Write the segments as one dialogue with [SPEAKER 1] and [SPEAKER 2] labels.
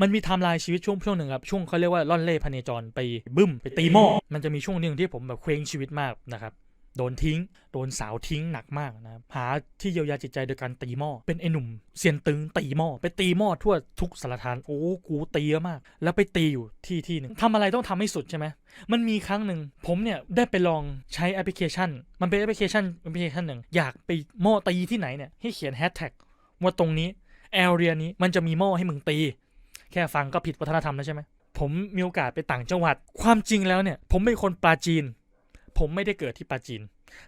[SPEAKER 1] มันมีไทม์ไลน์ชีวิตช่วงช่วงหนึ่งครับช่วงเขาเรียกว่าล่อนเล่พเนจรไปบึ้มไปตีหม้อมันจะมีช่วงหนึ่งที่ผมแบบเคว้งชีวิตมากนะครับโดนทิ้ง โดนสาวทิ้งหนักมากนะหาที่เยียวยาจิตใจโดยการตีหม้อ เป็นไอ้หนุ่มเซียนตึงตีหม้อ ไปตีหม้อทั่วทุกสารทาน โอ้ กูตีเยอะมาก แล้วไปตีอยู่ที่ที่หนึ่งทำอะไรต้องทำให้สุดใช่ไหม มันมีครั้งหนึ่งผมเนี่ยได้ไปลองใช้แอปพลิเคชัน มันเป็นแอปพลิเคชันแอปพลิเคชันหนึ่ง อยากไปหม้อตีที่ไหนเนี่ย ให้เขียนแฮชแท็กว่าตรงนี้แอเรียนี้มันจะมีหม้อให้มึงตี แค่ฟังก็ผิดวัฒนธรรมแล้วใช่ไหมผมมีโอกาสไปต่างจังหวัด ความจริงแล้วเนี่ย ผมเป็นคนปาจีน ผมไม่ได้เกิดที่ปาจีน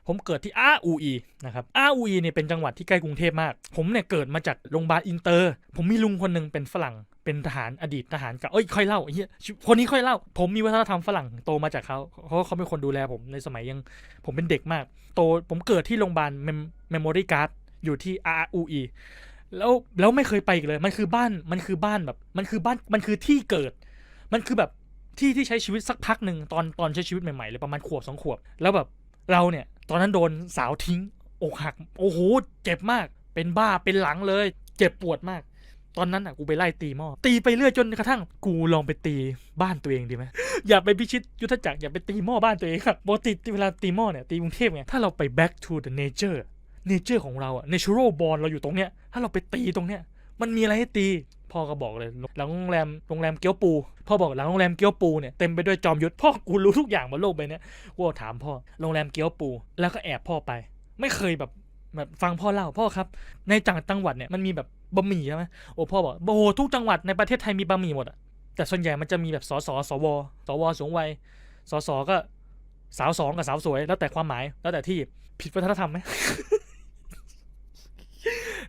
[SPEAKER 1] ผมเกิดที่อาอูอีนะครับอาอูอีเนี่ยเป็นจังหวัดที่ใกล้กรุงเทพมาก ผมเนี่ยเกิดมาจากโรงพยาบาลอินเตอร์ ผมมีลุงคนหนึ่งเป็นฝรั่ง เป็นทหารอดีตทหารเกับเอ้ยค่อยเล่าเฮียคนนี้ค่อยเล่า ผมมีวัฒนธรรมฝรั่งโตมาจากเขาเพราะเขาเป็นคนดูแลผมในสมัยยัง ผมเป็นเด็กมาก โตผมเกิดที่โรงพยาบาลเมมโมรี่การ์ดอยู่ที่อาอูอี แล้วแล้วไม่เคยไปอีกเลย มันคือบ้านมันคือบ้านแบบ มันคือบ้านมันคือที่เกิด มันคือแบบที่ที่ใช้ชีวิตสักพักหนึ่งตอนตอนใช้ชีวิตใหม่ๆเลยประมาณขวบสองขวบ แล้วแบบเราเนี่ย ตอนนั้นโดนสาวทิ้งอกหัก โอ้โหเจ็บมาก เป็นบ้าเป็นหลังเลย เจ็บปวดมาก ตอนนั้นอะกูไปไล่ตีหม้อตีไปเรื่อยจนกระทั่ง กูลองไปตีบ้านตัวเองดีไหมอย่าไปพิชิตยุทธจักรอย่าไปตีหม้อบ้านตัวเองครับปกติเวลาตีหม้อเนี่ยตีกรุงเทพไงถ้าเราไป back to the nature เนเจอร์ของเราอะ natural born เราอยู่ตรงเนี้ย ถ้าเราไปตีตรงเนี้ย มันมีอะไรให้ตี พ่อก็บอกเลย หลังโรงแรม โรงแรมเกี๊ยวปู พ่อบอกหลังโรงแรมเกี๊ยวปูเนี่ย เต็มไปด้วยจอมยุทธ พ่อกูรู้ทุกอย่างบนโลกใบนี้กูถามพ่อ โรงแรมเกี๊ยวปู แล้วก็แอบพ่อไป ไม่เคยแบบแบบฟังพ่อเล่า พ่อครับ ในจังจังหวัดเนี่ย มันมีแบบบะหมี่ใช่ไหมโอ้พ่อบอก โอ้โห ทุกจังหวัดในประเทศไทยมีบะหมี่หมดอะแต่ส่วนใหญ่มันจะมีแบบสสสว สวสูงวัย สสก็สาวสองกับสาวสวย แล้วแต่ความหมาย แล้วแต่ที่ ผิดวัฒนธรรมไหม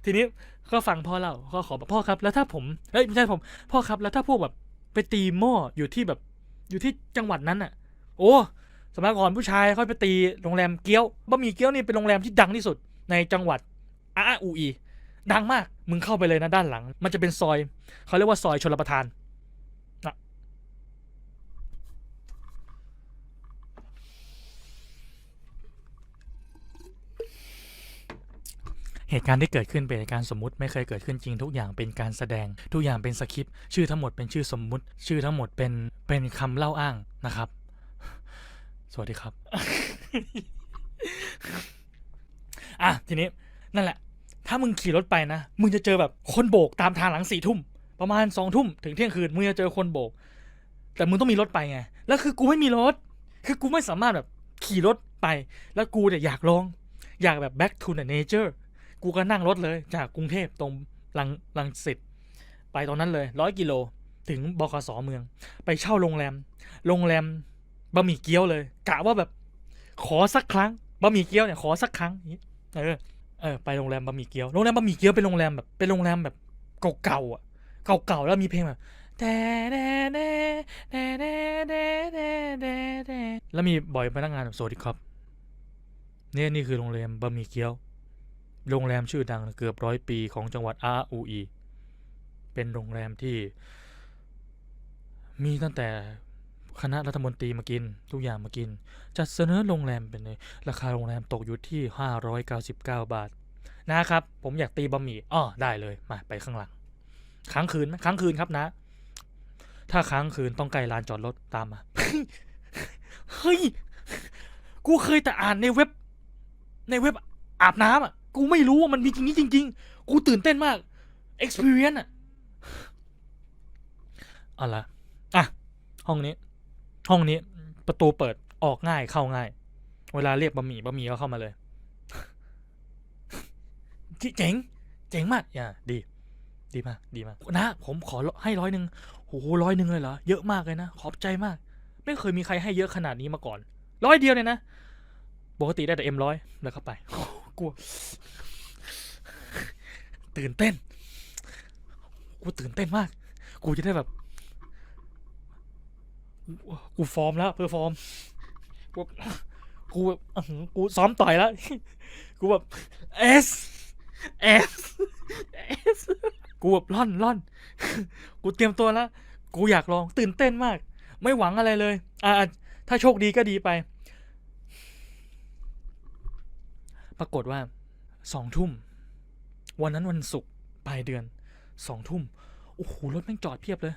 [SPEAKER 1] ทีนี้ก็ฟังพ่อเล่าก็ขอบอกพ่อครับ แล้วถ้าผมเฮ้ยไม่ใช่ผมพ่อครับแล้วถ้าพวกแบบไปตีหม้ออยู่ที่แบบอยู่ที่จังหวัดนั้นอะ โอ้สมัยก่อนผู้ชายค่อยไปตีโรงแรมเกี้ยวบะหมี่เกี้ยวนี่เป็นโรงแรมที่ดังที่สุดในจังหวัดอาอูอีดังมาก มึงเข้าไปเลยนะด้านหลัง มันจะเป็นซอย เขาเรียกว่าซอยชลประทาน เหตุการณ์ที่เกิดขึ้นเป็นเหตุการณ์สมมติไม่เคยเกิดขึ้นจริงทุกอย่างเป็นการแสดง ทุกอย่างเป็นสคริปต์ชื่อทั้งหมดเป็นชื่อสมมุติ ชื่อทั้งหมดเป็นเป็นคำเล่าอ้างนะครับ สวัสดีครับอะทีนี้นั่นแหละ ถ้ามึงขี่รถไปนะมึงจะเจอแบบคนโบกตามทางหลังสี่ทุ่มประมาณสองทุ่มถึงเที่ยงคืนมึงจะเจอคนโบก แต่มึงต้องมีรถไปไงแล้วคือกูไม่มีรถ คือกูไม่สามารถแบบขี่รถไป แล้วกูเนี่ยอยากลอง อยากแบบ back to the nature กูก็นั่งรถเลยจากกรุงเทพตรงลังลังสิตไปตอนนั้นเลยร้อยกิโลถึงบคสเมือง ไปเช่าโรงแรม โรงแรมบะหมี่เกี้ยวเลยกะว่าแบบ ขอสักครั้งบะหมี่เกี้ยวเนี่ยขอสักครั้งเออเออไปโรงแรมบะหมี่เกี้ยวโรงแรมบะหมี่เกี้ยวเป็นโรงแรมแบบเป็นโรงแรมแบบเก่าๆอะเก่าๆแล้วมีเพลงแบบแต่แน่แน่แน่แน่แน่แน่แน่แล้วมีบ่อยพนักงานแบสวัสดีครับเนี่ยนี่คือโรงแรมบะหมี่เกี้ยว โรงแรมชื่อดังเกือบร้อยปีของจังหวัดอาอูอี เป็นโรงแรมที่ มีตั้งแต่คณะรัฐมนตรีมากิน ทุกอย่างมากิน จัดเสนอโรงแรมเป็นเลยราคาโรงแรมตกอยู่ที่ 599 บาท นะครับ ผมอยากตีบะหมี่อ้อได้เลย มาไปข้างหลัง ค้างคืนไหมค้างคืนครับนะ ถ้าค้างคืนต้องไกลลานจอดรถตามมา เฮ้ย กูเคยแต่อ่านในเว็บ ในเว็บอาบน้ำอะ กูไม่รู้ว่ามันมีจริงนี้จริง ๆ กูตื่นเต้นมาก experience อะเอาละอะ ห้องนี้ ห้องนี้ ประตูเปิดออกง่ายเข้าง่าย เวลาเรียกบะหมี่บะหมี่ก็เข้ามาเลยเจ๋ง เจ๋งมากอย่าดี ดีมาก ดีมาก นะ ผมขอให้ร้อยหนึ่งโหร้อยหนึ่งเลยเหรอ เยอะมากเลยนะ ขอบใจมาก ไม่เคยมีใครให้เยอะขนาดนี้มาก่อน ร้อยเดียวเลยนะ ปกติได้แต่เอ็มร้อยแล้วเข้าไป กลัว ตื่นเต้น กูตื่นเต้นมาก กูจะได้แบบ กูฟอร์มแล้วเพื่อฟอร์ม กูแบบกูแบบกูซ้อมต่อยแล้ว กูแบบเอสเอสเอสกูแบบล่อนล่อน กูเตรียมตัวแล้ว กูอยากลองตื่นเต้นมาก ไม่หวังอะไรเลย อ่าถ้าโชคดีก็ดีไป ปรากฏว่าสองทุ่ม วันนั้นวันศุกร์ปลายเดือนสองทุ่มโอ้โหรถแม่งจอดเพียบเลย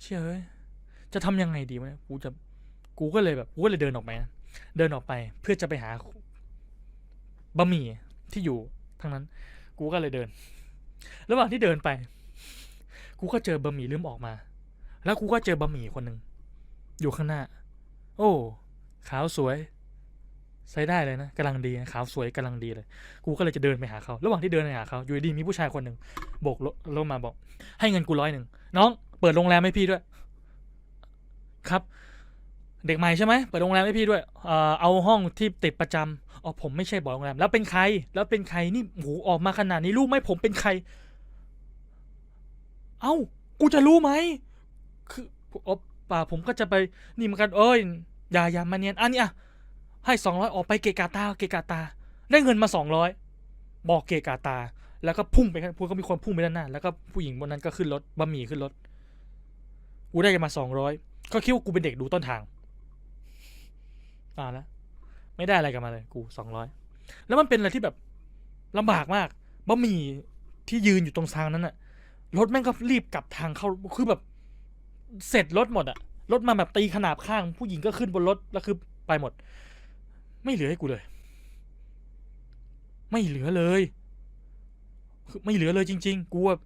[SPEAKER 1] เชื่อเอ้ยจะทำยังไงดีวะกูจะกูก็เลยแบบกูก็เลยเดินออกไปนะเดินออกไปเพื่อจะไปหาบะหมี่ที่อยู่ทางนั้น กูก็เลยเดิน ระหว่างที่เดินไป กูก็เจอบะหมี่ลืมออกมา แล้วกูก็เจอบะหมี่คนหนึ่งอยู่ข้างหน้า โอ้ ขาวสวย ใช้ได้เลยนะกำลังดีขาวสวยกำลังดีเลย กูก็เลยจะเดินไปหาเขา ระหว่างที่เดินไปหาเขาอยู่ดีมีผู้ชายคนหนึ่งโบกรถมาบอก ให้เงินกูร้อยหนึ่งน้องเปิดโรงแรมให้พี่ด้วย ครับ เด็กใหม่ใช่ไหมเปิดโรงแรมให้พี่ด้วยเอาห้องที่ติดประจำอ๋อผมไม่ใช่บอกโรงแรม แล้วเป็นใคร แล้วเป็นใครนี่โหออกมาขนาดนี้รู้ไหมผมเป็นใคร เอ้ากูจะรู้ไหมคืออ๋อป่าผมก็จะไปนี่เหมือนกันเอ้ยอย่าอย่ามาเนียนอันนี้อะ ให้สองร้อยออกไปเกกาตาเกกาตา ได้เงินมาสองร้อยบอกเกกาตา แล้วก็พุ่งไปข้างพูดก็มีคนพุ่งไปด้านหน้า แล้วก็ผู้หญิงบนนั้นก็ขึ้นรถบะหมี่ขึ้นรถกูได้กันมาสองร้อยก็คิดว่ากูเป็นเด็กดูต้นทางอ่าแล้วไม่ได้อะไรกันมาเลย กูสองร้อยแล้วมันเป็นอะไรที่แบบลำบากมากบะหมี่ที่ยืนอยู่ตรงทางนั้นอะรถแม่งก็รีบกลับทางเข้าคือแบบ เสร็จรถหมดอะรถมาแบบตีขนาบข้าง ผู้หญิงก็ขึ้นบนรถแล้วคือไปหมด ไม่เหลือให้กูเลย ไม่เหลือเลยคือไม่เหลือเลยจริง ๆ กูแบบ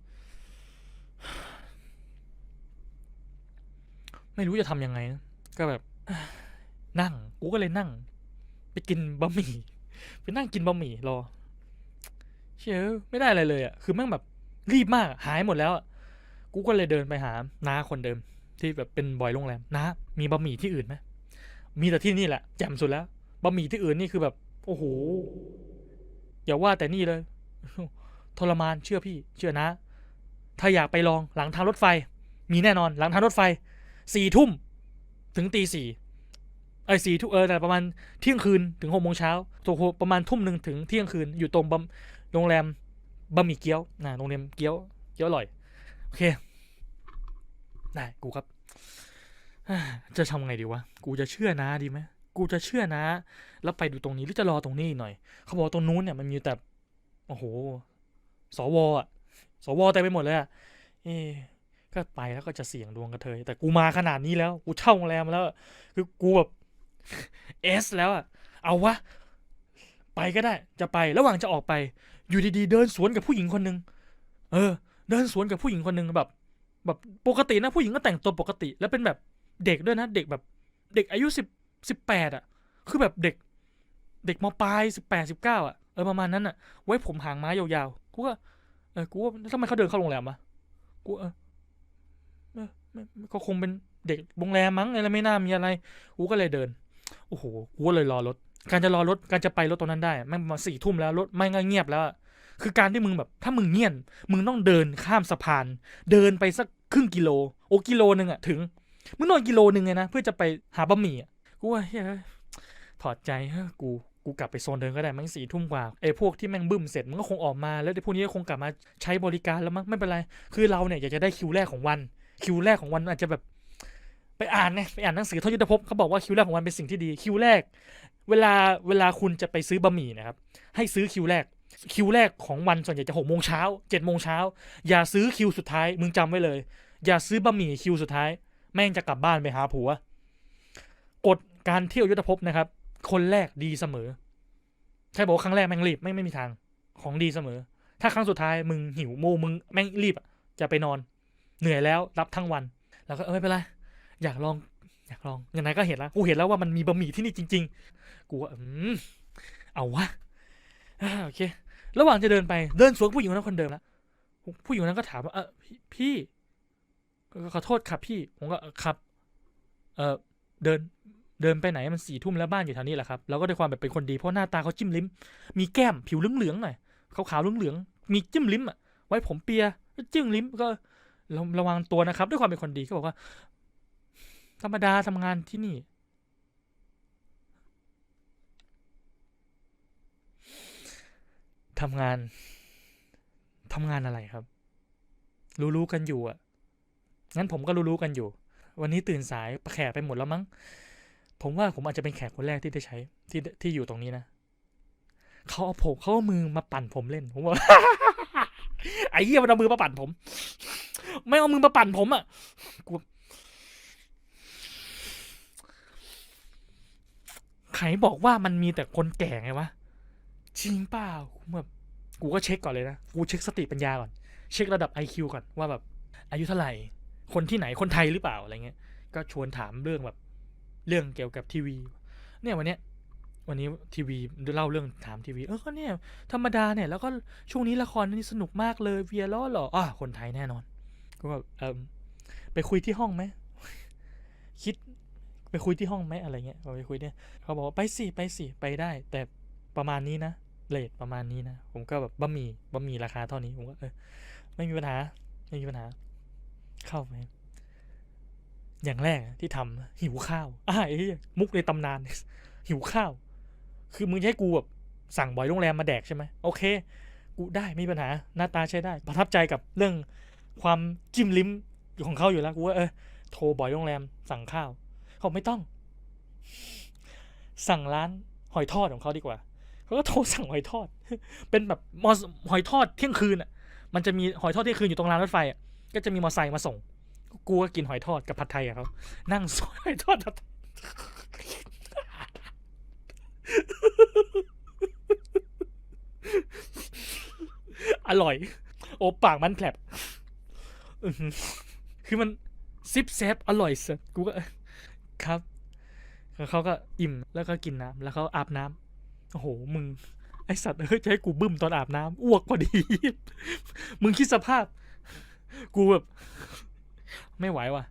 [SPEAKER 1] ไม่รู้จะทำยังไงนะก็แบบ นั่ง กูก็เลยนั่ง ไปกินบะหมี่ ไปนั่งกินบะหมี่รอ เชื่อไม่ได้อะไรเลยอะ คือแม่งแบบรีบมาก หายหมดแล้ว กูก็เลยเดินไปหาน้าคนเดิม ที่แบบเป็นบอยโรงแรมน้ามีบะหมี่ที่อื่นไหมมีแต่ที่นี่แหละแจ่มสุดแล้ว บะหมี่ที่อื่นนี่คือแบบ โอ้โห อย่าว่าแต่นี่เลย ทรมานเชื่อพี่ เชื่อนะ ถ้าอยากไปลองหลังทางรถไฟ มีแน่นอน หลังทางรถไฟสี่ทุ่มถึงตีสี่ไอ้สี่ทุ่มเออแต่ประมาณเที่ยงคืนถึงหกโมงเช้าตัวประมาณทุ่มหนึ่งถึงเที่ยงคืนอยู่ตรงบะโรงแรมบะหมี่เกี๊ยวนะโรงแรมเกี๊ยวเกี๊ยวอร่อยโอเคได้กูครับจะทำไงดีวะ กูจะเชื่อนะดีไหม กูจะเชื่อนะ แล้วไปดูตรงนี้หรือจะรอตรงนี้หน่อย เขาบอกตรงนู้นเนี่ยมันมีแต่ โอ้โห สวอะ สวเต็มไปหมดเลยอะเอ๊ก็ไปแล้วก็จะเสี่ยงดวงกระเทย แต่กูมาขนาดนี้แล้ว กูเช่าโรงแรมแล้ว คือกูแบบเอสแล้วอะ เอาวะ ไปก็ได้ จะไประหว่างจะออกไป อยู่ดีๆ เดินสวนกับผู้หญิงคนหนึ่งเออ เดินสวนกับผู้หญิงคนหนึ่งแบบ แบบปกตินะผู้หญิงก็แต่งตัวปกติ แล้วเป็นแบบเด็กด้วยนะ เด็กแบบ เด็กอายุสิบ สิบแปดอะ คือแบบเด็ก เด็กมปลายสิบแปดสิบเก้าอะเออประมาณนั้นอะ ไว้ผมหางม้ายาวๆ กูก็เออกูว่าทำไมเขาเดินเข้าโรงแรมวะกูเออเออไม่ไม่ก็คงเป็นเด็กโรงแรมมั้งอะไรไม่น่ามีอะไร กูก็เลยเดิน โอ้โห กูก็เลยรอรถ การจะรอรถ การจะไปรถตรงนั้นได้แม่งมาสี่ทุ่มแล้วรถไม่งเงียบแล้วคือการที่มึงแบบ ถ้ามึงเงียบมึงต้องเดินข้ามสะพาน เดินไปสักครึ่งกิโล โอ้กิโลหนึ่งอะถึง มึงนอนกิโลหนึ่งเลยนะ เพื่อจะไปหาบะหมี่อะ กูว่าเฮ้ยถอดใจเฮ้ยกูกูกลับไปโซนเดินก็ได้มั้งสี่ทุ่มกว่าไอ้พวกที่แม่งบึ้มเสร็จมันก็คงออกมาแล้วไอ้พวกนี้ก็คงกลับมาใช้บริการแล้วมั้งไม่เป็นไร คือเราเนี่ยอยากจะได้คิวแรกของวัน คิวแรกของวันอาจจะแบบไปอ่านไงไปอ่านหนังสือทศยุทธภพเขาบอกว่าคิวแรกของวันเป็นสิ่งที่ดีคิวแรก เวลาเวลาคุณจะไปซื้อบะหมี่นะครับ ให้ซื้อคิวแรก คิวแรกของวันส่วนใหญ่จะหกโมงเช้าเจ็ดโมงเช้าอย่าซื้อคิวสุดท้ายมึงจำไว้เลย อย่าซื้อบะหมี่คิวสุดท้าย แม่งจะกลับบ้านไปหาผัวกฎ การเที่ยวยุทธภพนะครับ คนแรกดีเสมอ ใช่บอกว่าครั้งแรกแม่งรีบไม่ไม่มีทางของดีเสมอ ถ้าครั้งสุดท้ายมึงหิวโมมึงแม่งรีบจะไปนอน เหนื่อยแล้วรับทั้งวัน แล้วก็เออไม่เป็นไรอยากลองอยากลองยังไงก็เห็นแล้วกูเห็นแล้วว่ามันมีบะหมี่ที่นี่จริง ๆ กูว่าอืมเอาวะโอเค ระหว่างจะเดินไปเดินสวนผู้หญิงคนนั้นคนเดิมแล้วผู้หญิงคนนั้นก็ถามว่าเออพี่ขอโทษครับพี่ ผมก็ครับ เออเดิน เดินไปไหนมันสี่ทุ่มแล้วบ้านอยู่แถวนี้แหละครับแล้วก็ด้วยความแบบเป็นคนดีเพราะหน้าตาเขาจิ้มลิ้ม มีแก้มผิวเหลืองๆหน่อยขาวๆเหลืองๆมีจิ้มลิ้มอะไว้ผมเปียจิ้มลิ้มก็ระระวังตัวนะครับ ด้วยความเป็นคนดีก็บอกว่า ธรรมดาทำงานที่นี่ทำงานทำงานอะไรครับ รู้ๆกันอยู่อะ งั้นผมก็รู้ๆกันอยู่ วันนี้ตื่นสายแขกไปหมดแล้วมั้ง ผมว่าผมอาจจะเป็นแขกคนแรกที่ได้ใช้ที่ที่อยู่ตรงนี้นะเขาเอาผมเขาเอามือมาปั่นผมเล่นผมว่าไอ้เหี้ยมันเอามือมาปั่นผม ไม่เอามือมาปั่นผมอะกูใครบอกว่ามันมีแต่คนแก่ไงวะจริงเปล่าแบบกูก็เช็คก่อนเลยนะ กูเช็คสติปัญญาก่อน เช็คระดับ IQ ก่อนว่าแบบอายุเท่าไหร่ คนที่ไหนคนไทยหรือเปล่าอะไรเงี้ย ก็ชวนถามเรื่องแบบ เรื่องเกี่ยวกับทีวี เนี่ยวันเนี้ยวันนี้ทีวีเล่าเรื่องถามทีวี เออก็เนี่ยธรรมดาเนี่ยแล้วก็ช่วงนี้ละครนี่สนุกมากเลยเวียล้อหรออะคนไทยแน่นอนก็แบบเออไปคุยที่ห้องไหมคิดไปคุยที่ห้องไหมอะไรเงี้ยเราไปคุยเนี่ยเขาบอกว่าไปสิไปสิไปได้ แต่ประมาณนี้นะเลทประมาณนี้นะผมก็แบบบะหมี่บะหมี่ราคาเท่านี้ผมก็เออไม่มีปัญหาไม่มีปัญหา เข้าไป อย่างแรกที่ทำหิวข้าวอ่าไอ้มุกในตำนาน หิวข้าว คือมึงให้กูแบบสั่งบ่อยโรงแรมมาแดกใช่ไหมโอเค กูได้ไม่มีปัญหาหน้าตาใช้ได้ ประทับใจกับเรื่องความจิ้มลิ้มของเขาอยู่แล้วกูว่าเออโทรบ่อยโรงแรมสั่งข้าวเขาไม่ต้อง สั่งร้านหอยทอดของเขาดีกว่าเขาก็โทรสั่งหอยทอด เป็นแบบมอหอยทอดเที่ยงคืนอะ มันจะมีหอยทอดเที่ยงคืนอยู่ตรงรางรถไฟอะก็จะมีมอไซค์มาส่ง กูก็กินหอยทอดกับผัดไทยกับเขานั่งซอยหอยทอดผัดอร่อย โอปากมันแผลบคือมันซิปแซบอร่อยสุดกูก็ครับแล้วเขาก็อิ่มแล้วก็กินน้ำแล้วเขาอาบน้ำโอ้โหมึง ไอสัตว์เฮ้ยจะให้กูบึ้มตอนอาบน้ำอ้วกพอดี มึงคิดสภาพ กูแบบ ไม่ไหวว่ะ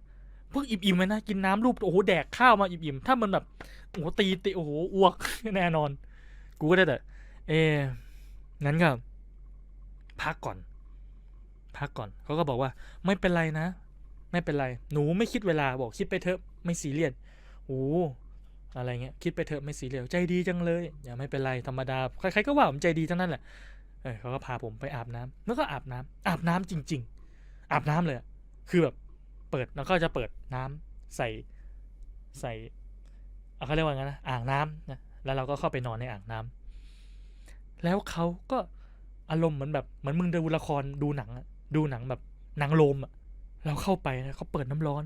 [SPEAKER 1] เพวกอิ่มๆเลยนะกินน้ำรูปโอ้โหแดกข้าวมาอิ่มๆถ้ามันแบบโอ้โหตีตีโอ้โหอ้วกแน่นอน กูก็ได้แต่เองั้นก็พักก่อน พักก่อนเขาก็บอกว่า ไม่เป็นไรนะ ไม่เป็นไร หนูไม่คิดเวลาบอกคิดไปเถอะไม่ซีเรียสโอ้อะไรเงี้ยคิดไปเถอะไม่ซีเรียสใจดีจังเลย อย่าไม่เป็นไรธรรมดาใครๆก็ว่าผมใจดีทั้งนั้นแหละเออเขาก็พาผมไปอาบน้ำแล้วก็อาบน้ำอาบน้ำจริง ๆ อาบน้ำเลยคือแบบ เปิดแล้วก็จะเปิดน้ำใส่ใส่เขาเรียกว่าไงนะอ่างน้ำนะแล้วเราก็เข้าไปนอนในอ่างน้ำแล้วเขาก็อารมณ์เหมือนแบบเหมือนมึงดูละครดูหนังดูหนังแบบหนังโลมอะเราเข้าไปนะเขาเปิดน้ำร้อน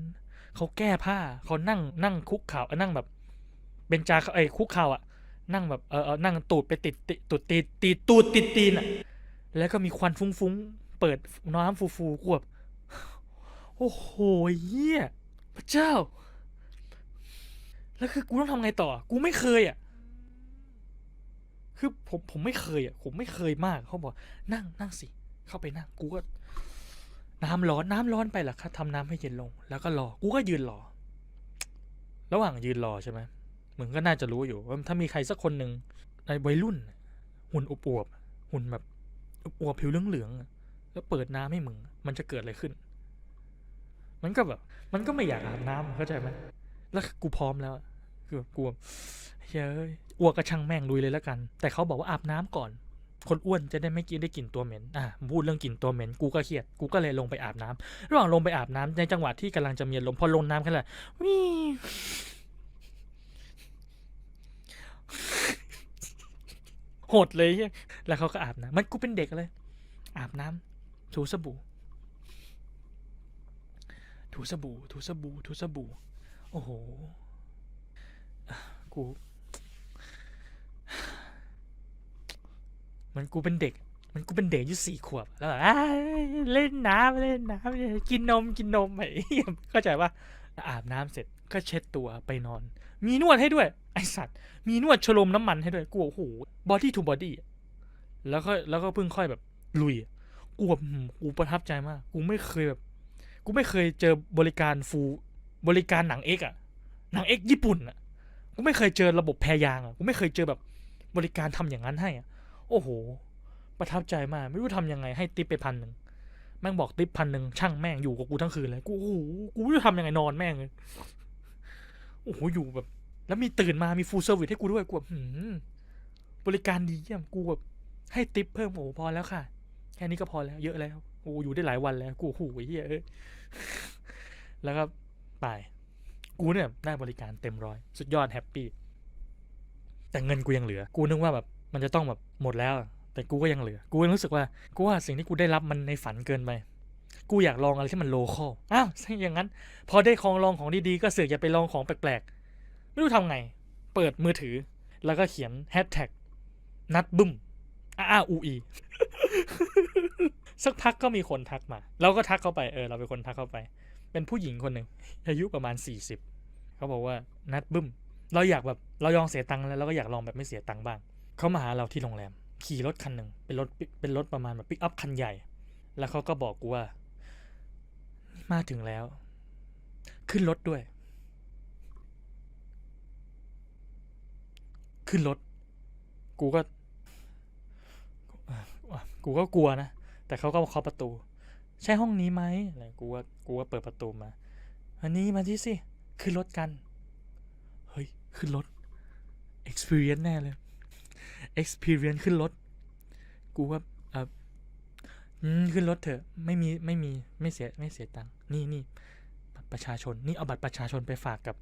[SPEAKER 1] เขาแก้ผ้าเขานั่งนั่งคุกเข่านั่งแบบเบนจาไอ้คุกเข่าอะนั่งแบบเออนั่งตูดไปติดติดตูดตีตีตูดติดตีนอะแล้วก็มีควันฟุ้งๆเปิดน้ำฟูๆกูแบบ โอ้โหเฮียพระเจ้า แล้วคือกูต้องทำไงต่อ กูไม่เคยอะ คือผมผมไม่เคยอะ ผมไม่เคยมาก เขาบอก นั่งนั่งสิ เข้าไปนั่ง กูก็ น้ำร้อนน้ำร้อนไปหรอครับทำน้ำให้เย็นลง แล้วก็รอ กูก็ยืนรอ ระหว่างยืนรอใช่ไหมมึงก็น่าจะรู้อยู่ว่าถ้ามีใครสักคนหนึ่งในวัยรุ่น หุ่นอวบๆหุ่นแบบอวบผิวเหลืองๆแล้วเปิดน้ำให้มึง มันจะเกิดอะไรขึ้น มันก็แบบ มันก็ไม่อยากอาบน้ำเข้าใจไหมแล้วกูพร้อมแล้วคือกูเฮ้ยอ้วกกระช่างแม่งลุยเลยแล้วกัน แต่เขาบอกว่าอาบน้ำก่อน คนอ้วนจะได้ไม่กินได้กลิ่นตัวเหม็นอะพูดเรื่องกลิ่นตัวเหม็นกูก็เครียดกูก็เลยลงไปอาบน้ำระหว่างลงไปอาบน้ำในจังหวะที่กำลังจะมีลมพอลงน้ำแค่นั้นแหละวิ่โหดเลยแล้วเขาก็อาบน้ำมันกูเป็นเด็กเลย อาบน้ำถูสบู่ ถูสบู่ ถูสบู่ ถูสบู่ โอ้โห กู มันกูเป็นเด็ก มันกูเป็นเด็กอายุสี่ขวบ แล้วแบบเล่นน้ำเล่นน้ำกินนม กินนมไอ้เหี้ยเข้าใจปะอาบน้ำเสร็จก็เช็ดตัวไปนอน มีนวดให้ด้วย ไอสัตว์ มีนวดชโลมน้ำมันให้ด้วย กูโอ้โห บอดี้ทูบอดี้ แล้วก็แล้วก็เพิ่งค่อยแบบลุย กูแบบกูประทับใจมาก กูไม่เคยแบบ กูไม่เคยเจอบริการฟูบริการหนังเอกอะหนังเอกญี่ปุ่นอะกูไม่เคยเจอระบบแพรยางอะกูไม่เคยเจอแบบบริการทำอย่างนั้นให้อะโอ้โห ประทับใจมาก ไม่รู้ทำยังไงให้ติปไปพันหนึ่งแม่งบอกติปพันหนึ่งช่างแม่งอยู่กับกูทั้งคืนเลย กูโอ้โหกูไม่รู้จะทำยังไงนอนแม่งเลยโอ้โหอยู่แบบ แล้วมีตื่นมามีฟูลเซอร์วิสให้กูด้วยกูแบบบริการดีเยี่ยมกูแบบให้ติปเพิ่มโอ้พอแล้วค่ะ แค่นี้ก็พอแล้ว เยอะแล้วโอ้อยู่ได้หลายวันแล้ว กูโอ้โหเหี้ยเอ้ย แล้วก็ไปกูเนี่ยได้บริการเต็มร้อยสุดยอดแฮปปี้แต่เงินกูยังเหลือ กูนึกว่าแบบมันจะต้องแบบหมดแล้ว แต่กูก็ยังเหลือ กูรู้สึกว่ากูว่าสิ่งที่กูได้รับมันในฝันเกินไปกูอยากลองอะไรที่มันโลคอลอ้าวถ้าอย่างนั้น พอได้ของลองของดีๆก็เสือกอย่าไปลองของแปลกๆไม่รู้ทำไง เปิดมือถือ แล้วก็เขียนแฮชแท็กนัดบึ้มอ้าอูอี สักพักก็มีคนทักมา เราก็ทักเข้าไปเออเราเป็นคนทักเข้าไป เป็นผู้หญิงคนหนึ่งอายุประมาณ 40เขาบอกว่านัดบึ้ม เราอยากแบบเรายอมเสียตังค์แล้วเราก็อยากลองแบบไม่เสียตังค์บ้างเขามาหาเราที่โรงแรม ขี่รถคันหนึ่งเป็นรถเป็นรถประมาณแบบปิกอัพคันใหญ่ แล้วเขาก็บอกกูว่ามาถึงแล้ว ขึ้นรถด้วย ขึ้นรถ กูก็ กูก็กลัวนะ แต่เขาก็เคาะประตู ใช่ห้องนี้ไหมอะไรกูว่ากูก็เปิดประตูมา อันนี้มาที่สิขึ้นรถกัน เฮ้ย ขึ้นรถ experience แน่เลย experience ขึ้นรถ กูว่าเอออืมขึ้นรถเถอะ ไม่มีไม่มีไม่เสียไม่เสียตังค์นี่นี่บัตรประชาชน นี่เอาบัตรประชาชนไปฝากกับ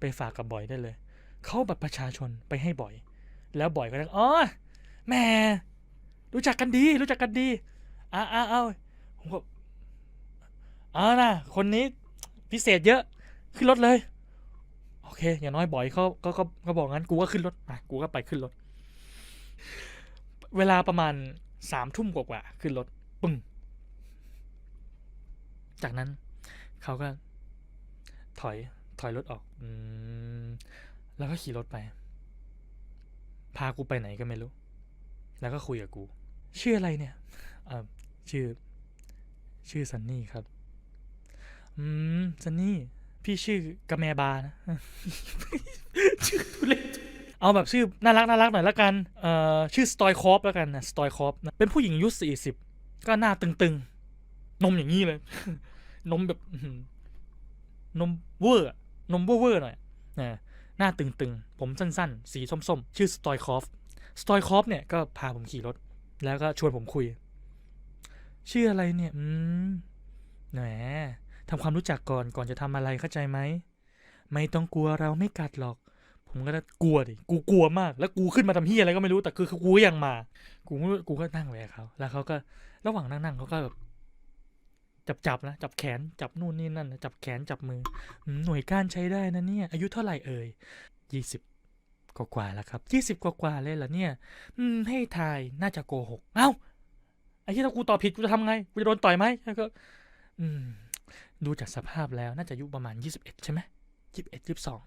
[SPEAKER 1] ไปฝากกับบอยได้เลย เขาบัตรประชาชนไปให้บอย แล้วบอยก็ได้อ๋อแม่รู้จักกันดี รู้จักกันดี อ้าอ้าเอาผมก็อ่านะคนนี้พิเศษเยอะขึ้นรถเลย โอเค อย่างน้อยบ่อยเขาก็ก็ก็บอกงั้นกูก็ขึ้นรถอะกูก็ไปขึ้นรถ เวลาประมาณสามทุ่มกว่าๆขึ้นรถปึ้งจากนั้นเขาก็ ถอยถอยรถออกอืแล้วก็ขี่รถไป พากูไปไหนก็ไม่รู้ แล้วก็คุยกับกู ชื่ออะไรเนี่ยเชื่อ ชื่อซันนี่ครับ อืมซันนี่ พี่ชื่อกาแมบานะชื่อทุเรศเอาแบบชื่อน่ารักน่ารักหน่อยละกัน เอ่อชื่อสตอยคอฟแล้วกันนะสตอยคอฟเป็นผู้หญิงอายุสี่สิบก็หน้าตึงๆ นมอย่างนี้เลย นมแบบนมเวอร์นมเวอร์เวอร์หน่อยนะหน้าตึงๆ ผมสั้นๆ สีส้มๆ ชื่อสตอยคอฟสตอยคอฟเนี่ยก็พาผมขี่รถ แล้วก็ชวนผมคุย ชื่ออะไรเนี่ย อืม แหมทำความรู้จักก่อนก่อนจะทำอะไรเข้าใจไหม ไม่ต้องกลัวเราไม่กัดหรอก ผมก็กลัวดิ กูกลัวมาก แล้วกูขึ้นมาทำเฮียอะไรก็ไม่รู้ แต่คือคือกูยังมา กูก็กูก็นั่งแหวกเขา แล้วเขาก็ระหว่างนั่งนั่งเขาก็แบบจับจับนะ จับแขนจับนู่นนี่นั่น จับแขนจับมือ หน่วยก้านใช้ได้นะเนี่ย อายุเท่าไหร่เอ่ยยี่สิบกว่าๆแล้วครับยี่สิบกว่าๆเลยเหรอเนี่ย อืม ให้ทายน่าจะโกหก เอ้า ไอ้ที่ถ้ากูตอบผิดกูจะทำไง กูจะโดนต่อยไหมแล้วก็ อืม ดูจากสภาพแล้วน่าจะอายุประมาณยี่สิบเอ็ดใช่ไหมยี่สิบเอ็ดยี่สิบสอง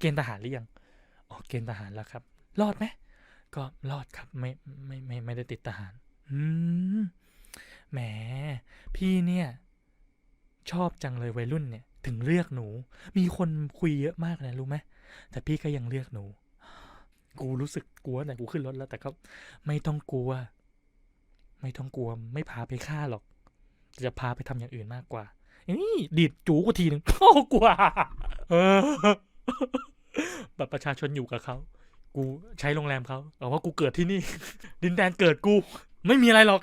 [SPEAKER 1] เกณฑ์ทหารหรือยังอ๋อเกณฑ์ทหารแล้วครับ รอดไหมก็รอดครับไม่ไม่ไม่ไม่ได้ติดทหาร อืมแหม พี่เนี่ย ชอบจังเลยวัยรุ่นเนี่ย ถึงเลือกหนู มีคนคุยเยอะมากนะรู้ไหมแต่พี่ก็ยังเลือกหนู กูรู้สึกกลัวแต่กูขึ้นรถแล้วแต่ก็ไม่ต้องกลัว ไม่ต้องกลัวไม่พาไปฆ่าหรอก จะพาไปทำอย่างอื่นมากกว่านี่ดีดจูกูทีหนึ่งโอ้กวเออบัตรประชาชนอยู่กับเขากูใช้โรงแรมเขาเอาว่ากูเกิดที่นี่ ดินแดนเกิดกู ไม่มีอะไรหรอก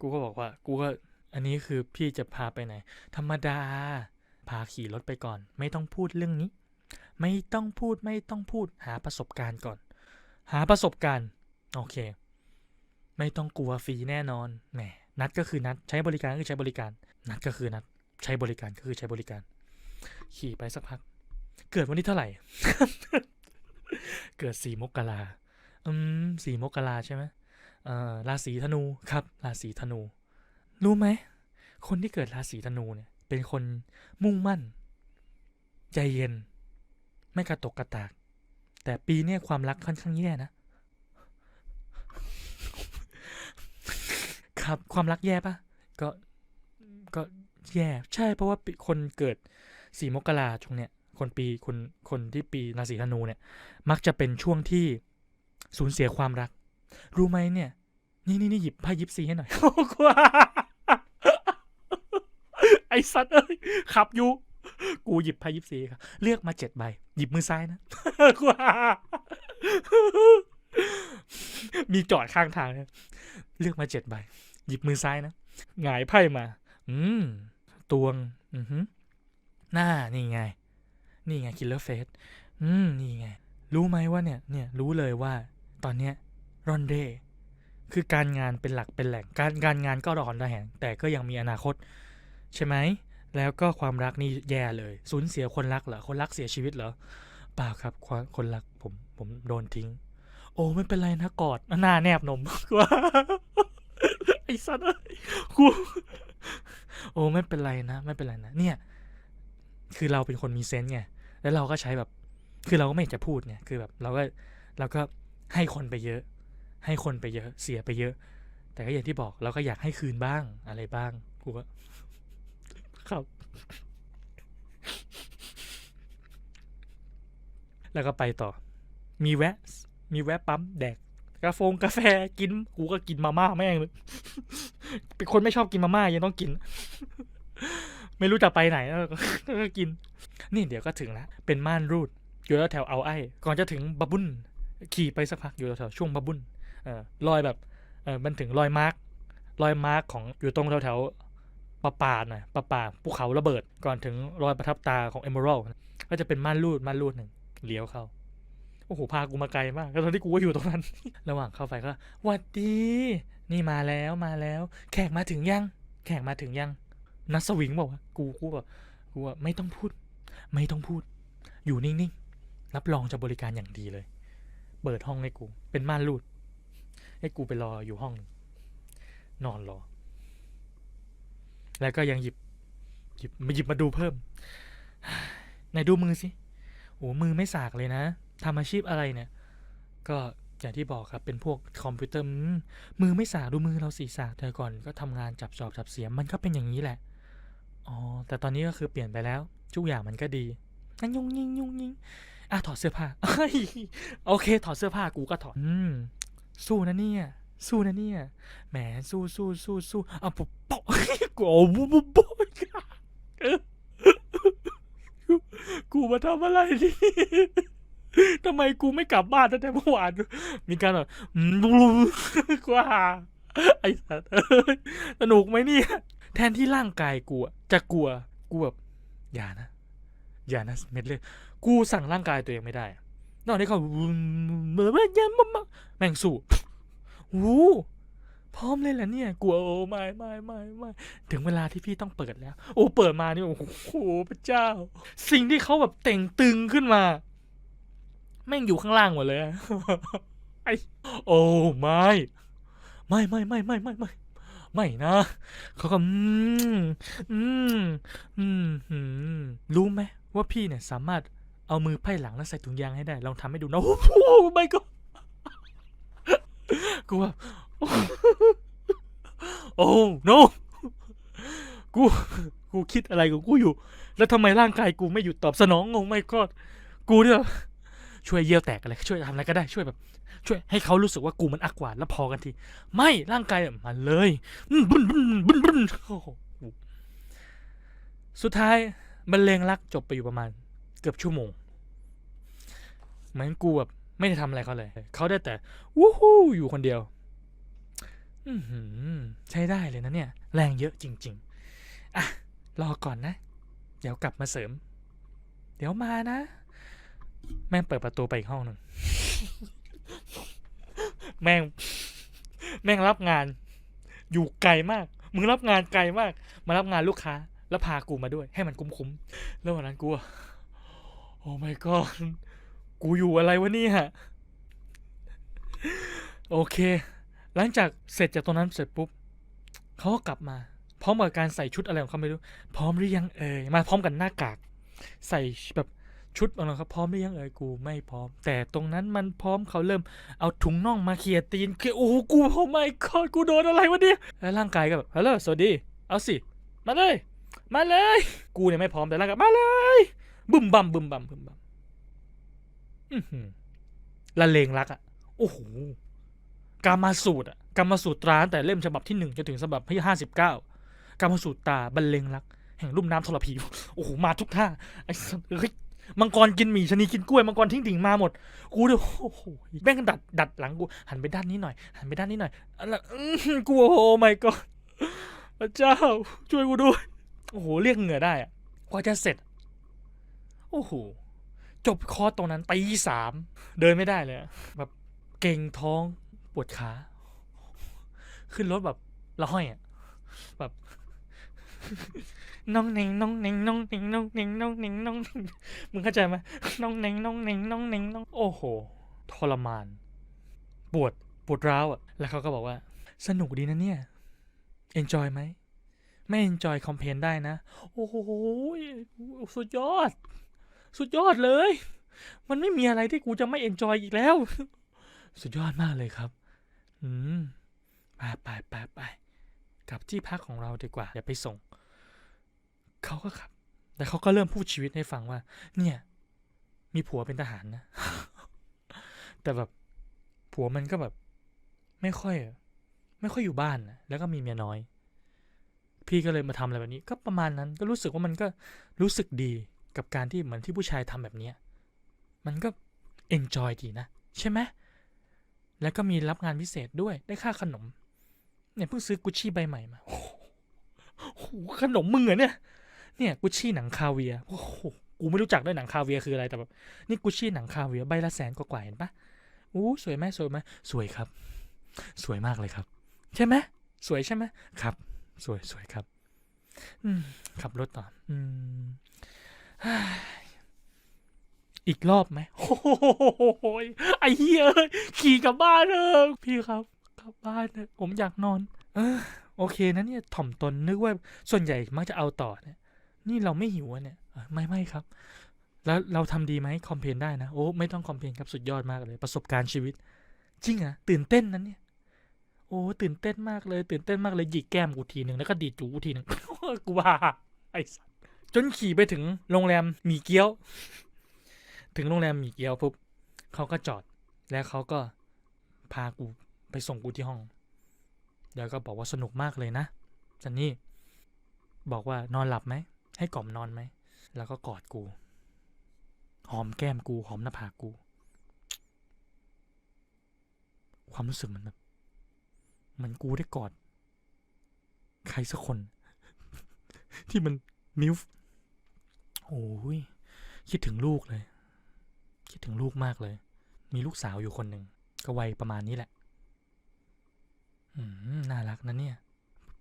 [SPEAKER 1] กูก็บอกว่า กูก็ อันนี้คือพี่จะพาไปไหน ธรรมดา พาขี่รถไปก่อน ไม่ต้องพูดเรื่องนี้ ไม่ต้องพูดไม่ต้องพูดหาประสบการณ์ก่อน หาประสบการณ์ โอเค ไม่ต้องกลัวฟรีแน่นอนแหมนัดก็คือนัด ใช้บริการก็คือใช้บริการ นัดก็คือนัด ใช้บริการก็คือใช้บริการ ขี่ไปสักพัก เกิดวันที่เท่าไหร่ เกิดสี่มกราอืมสี่มกราใช่ไหมเอ่อราศีธนูครับ ราศีธนู รู้ไหม คนที่เกิดราศีธนูเนี่ย เป็นคนมุ่งมั่น ใจเย็น ไม่กระตกกระตาก แต่ปีนี้ความรักค่อนข้างแย่นะ ครับ ความรักแย่ปะก็ก็แย่ใช่เพราะว่าคนเกิดสี่มกราช่วงเนี้ยคนปีคนคนที่ปีราศีธนูเนี่ย มักจะเป็นช่วงที่สูญเสียความรัก รู้ไหมเนี่ย นี่นี่นี่หยิบไพ่ยิปซีให้หน่อยโอ้กว่าไอสัตว์เอ้ยขับอยู่กูหยิบไพ่ยิปซีครับเลือกมาเจ็ดใบ หยิบมือซ้ายนะกว่ามีจอดข้างทางเลือกมาเจ็ดใบ หยิบมือซ้ายนะหงายไพ่มา อืมตวง อือหือหน้านี่ไง นี่ไงคิลเลอร์เฟสอืมนี่ไง รู้ไหมว่าเนี่ย เนี่ยรู้เลยว่า ตอนเนี้ยรอนเร่คือการงานเป็นหลักเป็นแหล่งการการงานก็รอนระแหงแต่ก็ยังมีอนาคต ใช่ไหม แล้วก็ความรักนี่แย่เลย สูญเสียคนรักเหรอ คนรักเสียชีวิตเหรอเปล่าครับคนรักผมผมโดนทิ้ง โอ้ไม่เป็นไรนะกอดหน้าแนบนมกว่า ไอ้สัตว์เอ้ยกูโอ้ไม่เป็นไรนะ ไม่เป็นไรนะ เนี่ย คือเราเป็นคนมีเซนส์ไง แล้วเราก็ใช้แบบ คือเราก็ไม่อยากจะพูดไง คือแบบเราก็เราก็ให้คนไปเยอะ ให้คนไปเยอะ เสียไปเยอะ แต่ก็อย่างที่บอกเราก็อยากให้คืนบ้างอะไรบ้างกูก็ครับ แล้วก็ไปต่อ มีแวะ มีแวะปั๊มแดก กาโฟงกาแฟกินกูก็กินมาม่าแม่งเลยเป็นคนไม่ชอบกินมาม่ายังต้องกิน ไม่รู้จะไปไหนก็กิน นี่เดี๋ยวก็ถึงแล้วเป็นม่านรูด อยู่แถวเอาไอ้ก่อนจะถึงบับบุนขี่ไปสักพักอยู่แถวช่วงบับบุนเออรอยแบบเออมันถึงรอยมาร์กรอยมาร์กของอยู่ตรงแถวๆปะป่าหน่อยปะป่าภูเขาระเบิดก่อนถึงรอยประทับตาของเอมเมอรัลก็จะเป็นม่านรูดม่านรูดหนึ่งเลี้ยวเข้า โอ้โหพากูมาไกลมากแล้วตอนที่กูก็อยู่ตรงนั้น ระหว่างเข้าไปก็หวัดดี นี่มาแล้วมาแล้ว แขกมาถึงยัง แขกมาถึงยัง นัสวิงบอกว่ากูกูแบบกูว่าไม่ต้องพูด ไม่ต้องพูด อยู่นิ่งๆรับรองจะบริการอย่างดีเลย เปิดห้องให้กู เป็นม่านรูด ให้กูไปรออยู่ห้องหนึ่งนอนรอ แล้วก็ยังหยิบหยิบมาหยิบมาดูเพิ่มไหนดูมือสิโอ้มือไม่สากเลยนะ ทำอาชีพอะไรเนี่ย ก็อย่างที่บอกครับเป็นพวกคอมพิวเตอร์มือไม่สาดูมือเราสีสาแต่ก่อนก็ทำงานจับจอบจับเสียมมันก็เป็นอย่างนี้แหละอ๋อแต่ตอนนี้ก็คือเปลี่ยนไปแล้วทุกอย่างมันก็ดีนั่งยุ่งยิงยุ่งยิงอะถอดเสื้อผ้าโอเค ถอดเสื้อผ้ากูก็ถอดอืมสู้นะเนี่ยสู้นะเนี่ยแหมสู้สู้สู้สู้อะปุ๊บปุ๊บกูโอ้ปุ๊บปุ๊บป๊อกูกูมาทำอะไรนี่ ไมกูไม่กลับบ้านตั้งแต่เมื่อวาน มีการแบบกว่าไอ้สัตว์เอ้ยสนุกไหมเนี่ย แทนที่ร่างกายกูจะกลัว กูแบบอย่านะ อย่านะเม็ดเลย กูสั่งร่างกายตัวเองไม่ได้อะนอกจากเขาเมื่อยันมาแม่งสู้วู้พร้อมเลยแหละเนี่ยกลัวโอ้ไม่ไม่ไม่ไม่ถึงเวลาที่พี่ต้องเปิดแล้ว โอ้เปิดมานี่โอ้โหพระเจ้า สิ่งที่เขาแบบแต่งตึงขึ้นมา แม่งอยู่ข้างล่างหมดเลยไอโอ้ไม่ไม่ไม่ไม่ไม่ไม่ไม่ไม่นะเขาก็อืมอืมอืมรู้ไหมว่าพี่เนี่ยสามารถเอามือไพ่หลังแล้วใส่ถุงยางให้ได้ ลองทำให้ดูนะโอ้โหไม่ก็กูว่าโอ้ no กูกูคิดอะไรของกูอยู่ แล้วทำไมร่างกายกูไม่หยุดตอบสนองงงไม่ก็กูเนี่ย ช่วยเยี่ยวแตกอะไรช่วยทำอะไรก็ได้ช่วยแบบ ช่วยให้เขารู้สึกว่ากูมันอักกว่าแล้วพอกันที ไม่ร่างกายแบบมันเลยบึ้นบึ้นบึ้นบึ้นโอ้โหสุดท้ายบรรเลงรักจบไปอยู่ประมาณ เกือบชั่วโมงเหมือนกูแบบไม่ได้ทำอะไรเขาเลย เขาได้แต่วู้ฮู้อยู่คนเดียวใช้ได้เลยนะเนี่ย แรงเยอะจริง ๆ อะ รอก่อนนะ เดี๋ยวกลับมาเสริม เดี๋ยวมานะ แม่งเปิดประตูไปอีกห้องหนึ่ง แม่ง แม่งรับงาน อยู่ไกลมาก มึงรับงานไกลมาก มารับงานลูกค้า แล้วพากูมาด้วย ให้มันคุ้มๆแล้ววันนั้นกูอะโอ้ my god กูอยู่อะไรวะเนี่ยโอเค หลังจากเสร็จจากตรงนั้นเสร็จปุ๊บเขาก็กลับมาพร้อมกับการใส่ชุดอะไรของเขาไม่รู้ พร้อมหรือยังเอ่ยมาพร้อมกันหน้ากาก ใส่แบบ ชุดอะไรครับพร้อมหรือยังเอ่ยกูไม่พร้อม แต่ตรงนั้นมันพร้อมเขาเริ่มเอาถุงน่องมาเขี่ยตีนเขี่ยโอ้กูโอ้ไม่กอดกูโดนอะไรวะเนี่ยแล้วร่างกายก็แบบฮัลโหลสวัสดี เอาสิ มาเลย มาเลย กูเนี่ยไม่พร้อมแต่ร่างกายมาเลยบึมบัมบึมบัมบึมบัมละเลงรักอะโอ้โหกามาสูตรอะกามาสูตรตราตั้งแต่เล่มฉบับที่หนึ่งจนถึงฉบับที่ห้าสิบเก้ากามาสูตรตาบรรเลงรัก แห่งลุ่มน้ำทรพีโอ้โหมาทุกท่าไอ้สัสเฮ้ย มังกรกินหมี่ชนีกินกล้วยมังกรทิ้งดิ่งมาหมด กูเดี๋ยวโอ้โหแม่งดัดดัดหลังกู หันไปด้านนี้หน่อย หันไปด้านนี้หน่อยอะไรอื้อหือกูโอ้โหไม่ก็พระเจ้า ช่วยกูด้วย โอ้โห เรียกเหงื่อได้อะกว่าจะเสร็จ โอ้โห จบคอร์สตรงนั้นตีสาม เดินไม่ได้เลย แบบเก่งท้องปวดขา ขึ้นรถแบบละห้อยอะ แบบ น้องเน่งน้องเน่งน้องเน่งน้องเน่งน้องเน่งน้องเน่งมึงเข้าใจไหมน้องเน่งน้องเน่งน้องเน่งน้องโอ้โหทรมาน ปวดปวดร้าวอะ แล้วเขาก็บอกว่า สนุกดีนะเนี่ย enjoy ไหมไม่ enjoy complain ได้นะ โอ้โหสุดยอด สุดยอดเลย มันไม่มีอะไรที่กูจะไม่ enjoy อีกแล้ว สุดยอดมากเลยครับ อืมไปไปไปไปกลับที่พักของเราดีกว่า เดี๋ยวไปส่ง เขาก็ขับ แต่เขาก็เริ่มพูดชีวิตให้ฟังว่า เนี่ย มีผัวเป็นทหารนะ แต่แบบผัวมันก็แบบ ไม่ค่อย ไม่ค่อยอยู่บ้านนะแล้วก็มีเมียน้อย พี่ก็เลยมาทำอะไรแบบนี้ ก็ประมาณนั้น ก็รู้สึกว่ามันก็รู้สึกดีกับการที่เหมือนที่ผู้ชายทำแบบเนี้ยมันก็ enjoy ดีนะ ใช่ไหมแล้วก็มีรับงานพิเศษด้วยได้ค่าขนม เนี่ยเพิ่งซื้อกุชชี่ใบใหม่มาโอ้โหขนมมึงเหรอเนี่ย เนี่ยกุชชี่หนังคาเวียโอ้โหกูไม่รู้จักด้วยหนังคาเวียคืออะไรแต่แบบนี่กุชชี่หนังคาเวียใบละแสนกว่าเห็นปะอู้สวยไหมสวยไหมสวยครับ สวยมากเลยครับ ใช่ไหมสวยใช่ไหมครับ สวยสวยครับ อืมขับรถต่อ อืมอีกรอบไหมโอ้โหไอ้เหี้ยขี่กลับบ้านเถอพี่ครับกลับบ้านเถอะผมอยากนอน เออ โอเคนะเนี่ยถ่อมตนนึกว่าส่วนใหญ่มักจะเอาต่อเนี่ย นี่เราไม่หิวอะเนี่ยไม่ไม่ครับ แล้วเราทำดีไหมคอมเพนได้นะโอ้ไม่ต้องคอมเพนครับสุดยอดมากเลยประสบการณ์ชีวิต จริงอะตื่นเต้นนั้นเนี่ยโอ้ตื่นเต้นมากเลย ตื่นเต้นมากเลยหยิกแก้มกูทีหนึ่งแล้วก็ดีดจูกูทีหนึ่งกูว่าไอ้สัสจนขี่ไปถึงโรงแรมหมีเกี๊ยว ถึงโรงแรมหมีเกี๊ยวปุ๊บเขาก็จอดแล้วเขาก็พากูไปส่งกูที่ห้อง แล้วก็บอกว่าสนุกมากเลยนะจันนี่บอกว่านอนหลับไหม ให้กล่อมนอนไหม แล้วก็กอดกู หอมแก้มกูหอมหน้าผากกู ความรู้สึกมันแบบมือนกูได้กอด ใครสักคน ที่มันมิวฟโอ้ยคิดถึงลูกเลย คิดถึงลูกมากเลย มีลูกสาวอยู่คนหนึ่งก็วัยประมาณนี้แหละ อืมน่ารักนะเนี่ย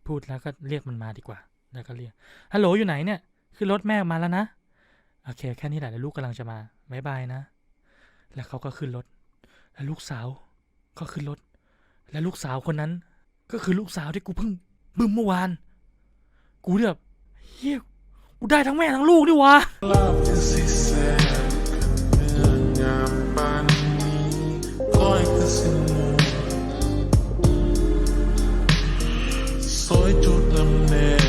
[SPEAKER 1] พูดแล้วก็เรียกมันมาดีกว่า แล้วก็เรียกฮัลโหลอยู่ไหนเนี่ยขึ้นรถแม่มาแล้วนะโอเคแค่นี้แหละแล้วลูกกำลังจะมาบายบายนะ แล้วเขาก็ขึ้นรถ แล้วลูกสาวก็ขึ้นรถ และลูกสาวคนนั้น ก็คือลูกสาวที่กูเพิ่งบึ้มเมื่อวาน กูเนี่ยแบบเฮียกูได้ทั้งแม่ทั้งลูกดิวะ
[SPEAKER 2] Love to see sad เรื่อยคือสิ่งมูสวยจุดลำแน